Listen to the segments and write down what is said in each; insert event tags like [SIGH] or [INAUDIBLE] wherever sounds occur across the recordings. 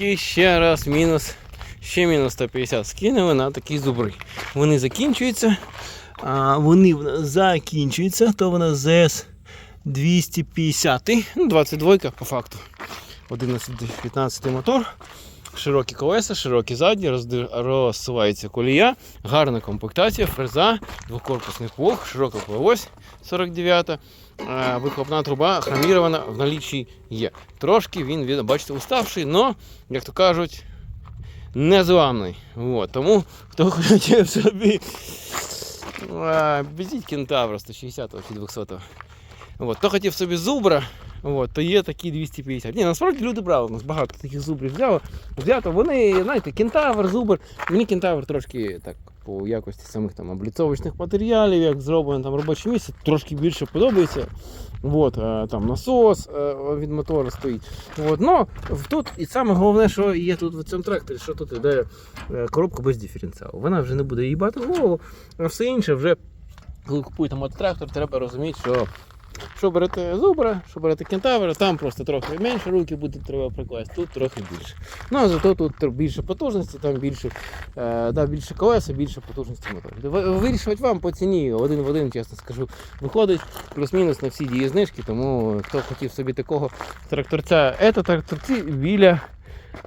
І ще раз мінус, ще мінус 150 скинули на такі зубри. Вони закінчуються. А вони в нас закінчуються, то вона ЗС 250, ну 22 по факту. 11-15 мотор. Широкі колеса, широкі задні, розсувається колія, гарна комплектація, фреза, двокорпусний плуг, широка ось 49 е, вихлопна труба хромірована в наліччі є. Трошки він, бачите, уставший, але, як то кажуть, незламний. От, тому хто хотів [LAUGHS] собі а, візіть кентавра 160 чи 200. От, хто хотів собі зубра, от, то є такі 250. Ні, насправді люди брали, у нас багато таких зубрів взяло. Взято. Вони, знаєте, кентавр, зубр. Мені кентавр трошки так по якості самих там обліцовочних матеріалів, як зроблено там робоче місце, трошки більше подобається. От, е, там насос е, від мотора стоїть. От, но тут і саме головне, що є тут в цьому тракторі, що тут іде е, коробка без диференціалу. Вона вже не буде їбати голову, а все інше вже, коли купуєте мототрактор, треба розуміти, що що берете зубра, що берете кентавра, там просто трохи менше руки буде треба прикласти, тут трохи більше. Ну а зато тут більше потужності, там більше, е, да, більше колеса, більше потужності мотору. Вирішувати вам по ціні один в один, чесно скажу, виходить плюс-мінус на всі дії знижки, тому хто хотів собі такого тракторця, це тракторці біля,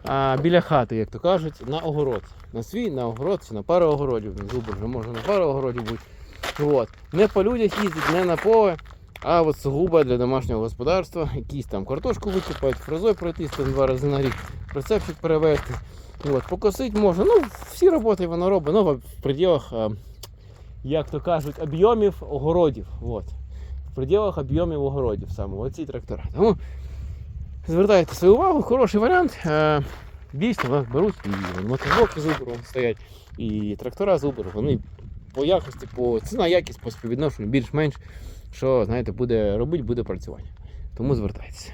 а, біля хати, як то кажуть, на огород. На свій, на огород чи на пару огородів. Зубр вже може на пару огородів бути. От. Не по людях їздить, не на поле. А от сугубо для домашнього господарства, якісь там картошку википають, фрезою пройтись там два рази на рік, прицепчик перевезти. От, покосити можна. Ну, всі роботи воно робить, ну, в пределах, як то кажуть, об'ємів огородів. От. В пределах об'ємів огородів саме оці трактора. Тому звертайте свою увагу, хороший варіант. Е, Дійсно, беруть і мотоблоки з Uber стоять, і трактора з Uber, вони по якості, по ціна, якість, по співвідношенню більш-менш що знаєте, буде робити, буде працювати. Тому звертайтеся.